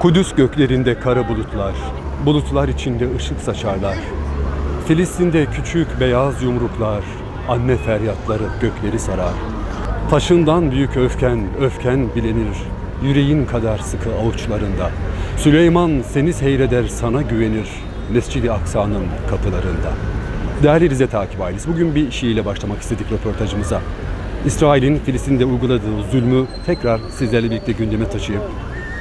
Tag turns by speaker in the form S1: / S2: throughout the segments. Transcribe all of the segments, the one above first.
S1: Kudüs göklerinde kara bulutlar, bulutlar içinde ışık saçarlar. Filistin'de küçük beyaz yumruklar, anne feryatları gökleri sarar. Taşından büyük öfken, öfken bilinir, yüreğin kadar sıkı avuçlarında. Süleyman seni seyreder sana güvenir, Mescid-i Aksa'nın kapılarında. Değerli Rize takip ailesi, bugün bir Şii başlamak istedik röportajımıza. İsrail'in Filistin'de uyguladığı zulmü tekrar sizlerle birlikte gündeme taşıyıp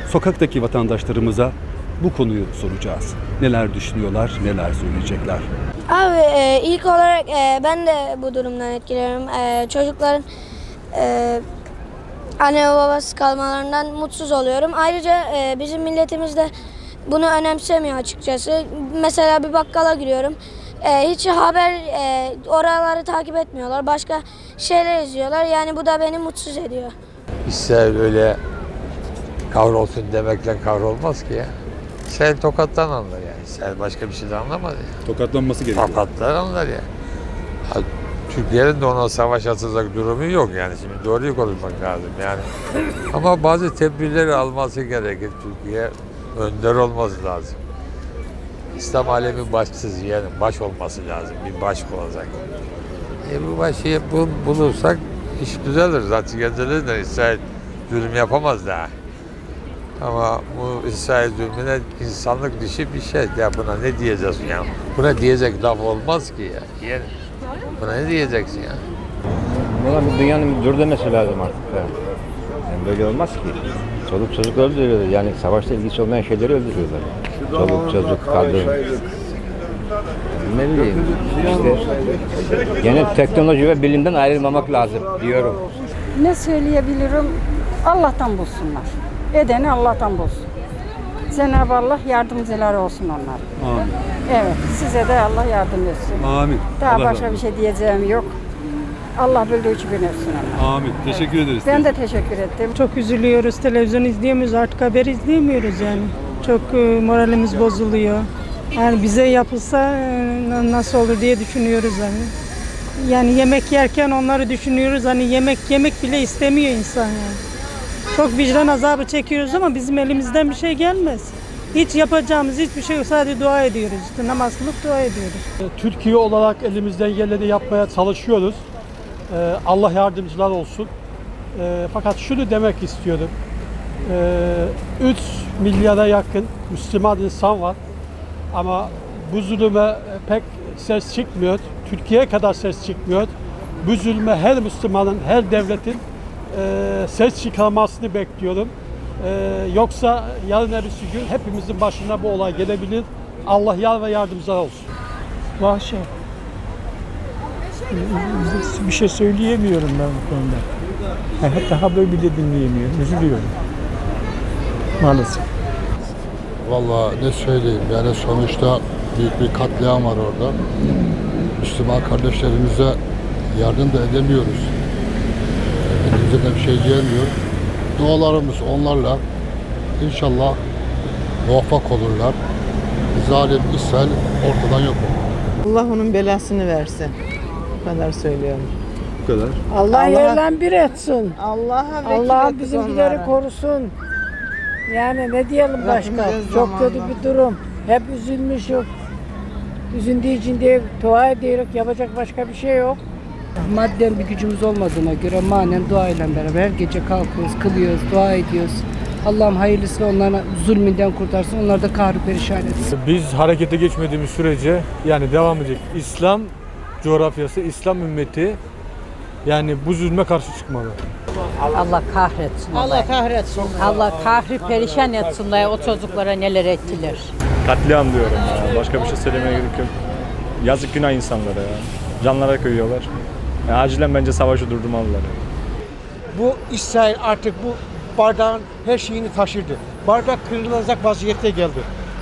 S1: sokaktaki vatandaşlarımıza bu konuyu soracağız. Neler düşünüyorlar, neler söyleyecekler.
S2: Abi e, ilk olarak e, ben de bu durumdan etkileniyorum. E, çocukların e, anne ve babası kalmalarından mutsuz oluyorum. Ayrıca e, bizim milletimiz de bunu önemsemiyor açıkçası. Mesela bir bakkala giriyorum. E, hiç haber e, oraları takip etmiyorlar. Başka şeyler izliyorlar. Yani bu da beni mutsuz ediyor.
S3: İsrail öyle kavrolsun demekle kavrolmaz ki ya. İsrail tokattan anlar yani. İsrail başka bir şey de anlamaz ya.
S1: Tokatlanması
S3: Tokatlar anlar ya. Ha, Türkiye'nin de ona savaş açacak durumu yok yani. Şimdi doğruyu konuşmak lazım yani. Ama bazı tedbirleri alması gerekir. Türkiye önder olması lazım. İslam alemi başsız yani baş olması lazım. Bir baş olacak. E bu başı bul, bulursak iş düzelir. Zaten kendileri İsrail zulüm yapamaz daha. Ama bu İsrail zulmüne insanlık dışı bir şey. Ya buna ne diyeceğiz ya? Buna diyecek laf olmaz ki ya. Yani buna ne diyeceksin ya?
S4: Buna bir dünyanın dur demesi lazım artık. ya. Yani böyle olmaz ki. Çoluk çocuk öldürüyorlar. Yani savaşta ilgisi olmayan şeyleri öldürüyorlar. Çoluk çocuk, kadın. Ne bileyim işte gene teknoloji ve bilimden ayrılmamak lazım diyorum.
S5: Ne söyleyebilirim? Allah'tan bulsunlar. Edeni Allah'tan bulsun. Cenab-ı Allah yardımcıları olsun onlar.
S1: Amin.
S5: Evet, size de Allah yardım etsin.
S1: Amin.
S5: Daha
S1: Allah
S5: başka
S1: razı
S5: bir şey diyeceğim yok. Allah bildiği için etsin onlar.
S1: Amin. Teşekkür ederiz.
S5: Ben de teşekkür ettim.
S6: Çok üzülüyoruz. Televizyon izleyemiyoruz. Artık haber izleyemiyoruz yani. Çok e, moralimiz bozuluyor. Yani bize yapılsa e, na- nasıl olur diye düşünüyoruz hani. Yani yemek yerken onları düşünüyoruz. Hani yemek yemek bile istemiyor insan yani. Çok vicdan azabı çekiyoruz ama bizim elimizden bir şey gelmez. Hiç yapacağımız hiçbir şey yok. Sadece dua ediyoruz. İşte namaz kılıp dua ediyoruz.
S7: Türkiye olarak elimizden geleni yapmaya çalışıyoruz. Ee, Allah yardımcılar olsun. Ee, fakat şunu demek istiyorum. Ee, 3 milyara yakın Müslüman insan var. Ama bu zulüme pek ses çıkmıyor. Türkiye kadar ses çıkmıyor. Bu zulme her Müslümanın, her devletin e, ses çıkarmasını bekliyorum. Ee, yoksa yarın öbürsü gün hepimizin başına bu olay gelebilir. Allah yar ve yardımcılar olsun.
S6: Vahşi. Bir şey söyleyemiyorum ben bu konuda. Yani hatta haber bile dinleyemiyorum. Üzülüyorum. Maalesef.
S8: Vallahi ne söyleyeyim yani sonuçta büyük bir katliam var orada. Müslüman kardeşlerimize yardım da edemiyoruz. Şey diyemiyoruz. Dualarımız onlarla inşallah muvaffak olurlar. Zalim İsrail ortadan yok olur.
S9: Allah onun belasını versin. Bu kadar söylüyorum.
S1: Bu kadar.
S5: Allah
S9: Allah-
S5: yerden bir etsin.
S9: Allah'a vekil
S5: Allah
S9: ettik
S5: bizimkileri
S9: onlara.
S5: korusun. Yani ne diyelim başka? Çok kötü bir durum. Hep üzülmüş yok. Üzüldüğü için diye dua ediyoruz. Yapacak başka bir şey yok.
S10: Madden bir gücümüz olmadığına göre manen duayla beraber her gece kalkıyoruz, kılıyoruz, dua ediyoruz. Allah'ım hayırlısıyla onların zulmünden kurtarsın, onlar da kahrı perişan etsin.
S7: Biz harekete geçmediğimiz sürece yani devam edecek. İslam coğrafyası, İslam ümmeti yani bu zulme karşı çıkmalı.
S9: Allah kahretsin. Allah kahretsin. Allah kahri perişan etsinler o çocuklara neler ettiler.
S4: Katliam diyorum ya. Başka bir şey söylemeye gerek yok. Yazık günah insanlara ya. Canlara kıyıyorlar. Yani acilen bence savaşı durdurmalılar.
S7: Bu İsrail artık bu bardağın her şeyini taşırdı. Bardak kırılacak vaziyette geldi.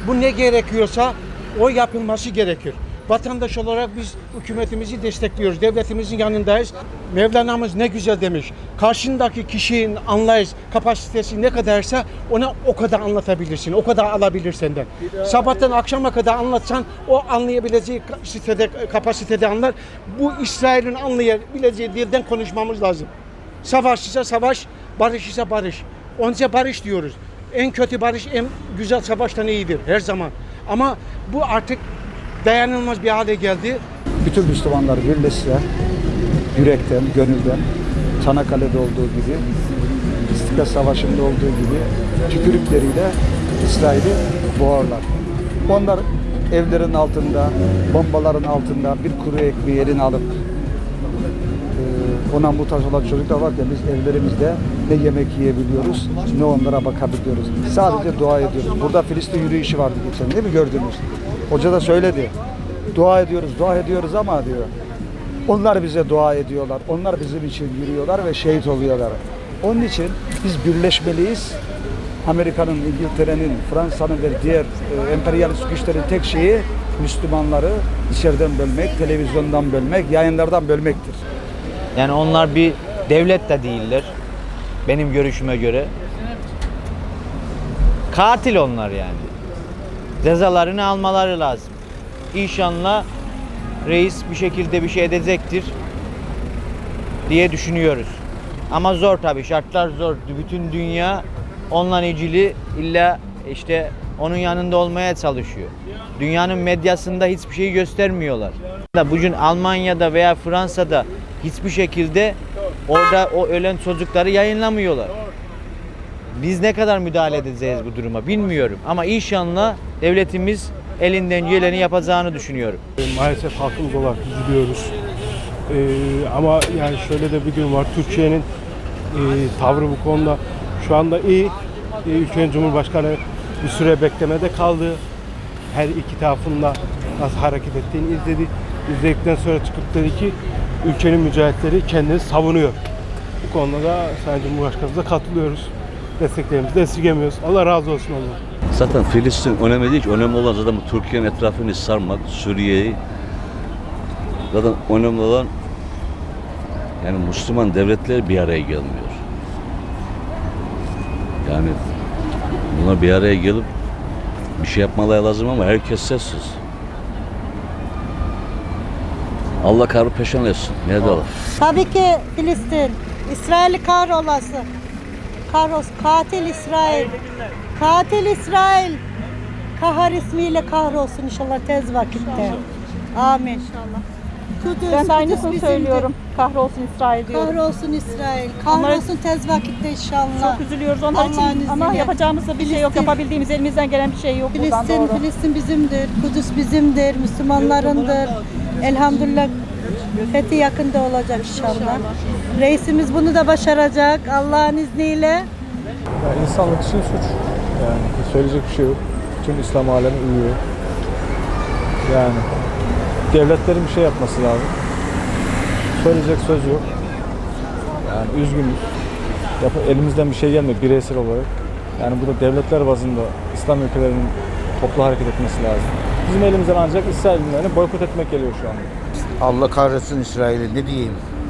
S7: Bu ne gerekiyorsa o yapılması gerekir. Vatandaş olarak biz hükümetimizi destekliyoruz. Devletimizin yanındayız. Mevlana'mız ne güzel demiş. Karşındaki kişinin anlayış kapasitesi ne kadarsa ona o kadar anlatabilirsin. O kadar alabilir senden. Sabahtan akşama kadar anlatsan o anlayabileceği kapasitede, kapasitede anlar. Bu İsrail'in anlayabileceği dilden konuşmamız lazım. Savaş ise savaş, barış ise barış. Onca barış diyoruz. En kötü barış en güzel savaştan iyidir her zaman. Ama bu artık dayanılmaz bir hale geldi.
S11: bütün Müslümanlar birleşse yürekten, gönülden Çanakkale'de olduğu gibi İstiklal Savaşı'nda olduğu gibi tükürükleriyle İsrail'i boğarlar. Onlar evlerin altında, bombaların altında bir kuru ekmeği eline alıp e, ona muhtaç olan çocuklar varken biz evlerimizde ne yemek yiyebiliyoruz ne onlara bakabiliyoruz. Sadece dua ediyoruz. Burada Filistin yürüyüşü vardı geçen değil mi gördünüz? Hoca da söyledi. Dua ediyoruz, dua ediyoruz ama diyor. Onlar bize dua ediyorlar. Onlar bizim için yürüyorlar ve şehit oluyorlar. Onun için biz birleşmeliyiz. Amerika'nın, İngiltere'nin, Fransa'nın ve diğer e, emperyalist güçlerin tek şeyi Müslümanları içeriden bölmek, televizyondan bölmek, yayınlardan bölmektir.
S12: Yani onlar bir devlet de değiller. Benim görüşüme göre. Katil onlar yani. Cezalarını almaları lazım. İnşallah reis bir şekilde bir şey edecektir diye düşünüyoruz. Ama zor tabii şartlar zor. Bütün dünya onunla ilgili illa işte onun yanında olmaya çalışıyor. Dünyanın medyasında hiçbir şeyi göstermiyorlar. Bugün Almanya'da veya Fransa'da hiçbir şekilde orada o ölen çocukları yayınlamıyorlar. Biz ne kadar müdahale edeceğiz bu duruma bilmiyorum. Ama inşallah devletimiz elinden geleni yapacağını düşünüyorum.
S13: Maalesef halkımız olarak üzülüyoruz. Ee, ama yani şöyle de bir durum var. Türkiye'nin e, tavrı bu konuda şu anda iyi. E, ülkenin Cumhurbaşkanı bir süre beklemede kaldı. Her iki tarafında nasıl hareket ettiğini izledi. İzledikten sonra çıkıp dedi ki ülkenin mücahitleri kendini savunuyor. Bu konuda da Sayın Cumhurbaşkanımıza katılıyoruz. Desteklerimizi de esirgemiyoruz. Allah razı olsun ondan.
S14: Zaten Filistin önemli değil ki. Önemli olan zaten Türkiye'nin etrafını sarmak, Suriye'yi. Zaten önemli olan yani Müslüman devletler bir araya gelmiyor. Yani bunlar bir araya gelip bir şey yapmaları lazım ama herkes sessiz. Allah peşan etsin. Ne diyorlar?
S9: Tabii ki Filistin. İsrail kahrolası. Kahros, katil İsrail. Katil İsrail. Kahar ismiyle kahrolsun inşallah tez vakitte. Amin. İnşallah. Kudüs,
S15: Ben de aynısını
S9: Kudüs bizimdir.
S15: söylüyorum. Kahrolsun İsrail diyorum.
S9: Kahrolsun İsrail. Kahrolsun tez vakitte inşallah.
S15: Çok üzülüyoruz onlar için
S9: Allah'ın
S15: ama
S9: izniyle.
S15: yapacağımız da bir şey yok.
S9: Filistin-
S15: Yapabildiğimiz elimizden gelen bir şey yok buradan
S9: Filistin,
S15: doğru.
S9: Filistin bizimdir. Kudüs bizimdir. Müslümanlarındır. Elhamdülillah fethi yakında olacak inşallah. Reisimiz bunu da başaracak Allah'ın izniyle.
S11: Yani insanlık için suç. Yani söyleyecek bir şey yok. Tüm İslam alemi uyuyor. Yani devletlerin bir şey yapması lazım. Söyleyecek söz yok. Yani üzgünüz. Yap- elimizden bir şey gelmiyor bireysel olarak. Yani bu da devletler bazında İslam ülkelerinin toplu hareket etmesi lazım. Bizim elimizden ancak İsrail boykot etmek geliyor şu anda.
S4: Allah kahretsin İsrail'i ne diyeyim.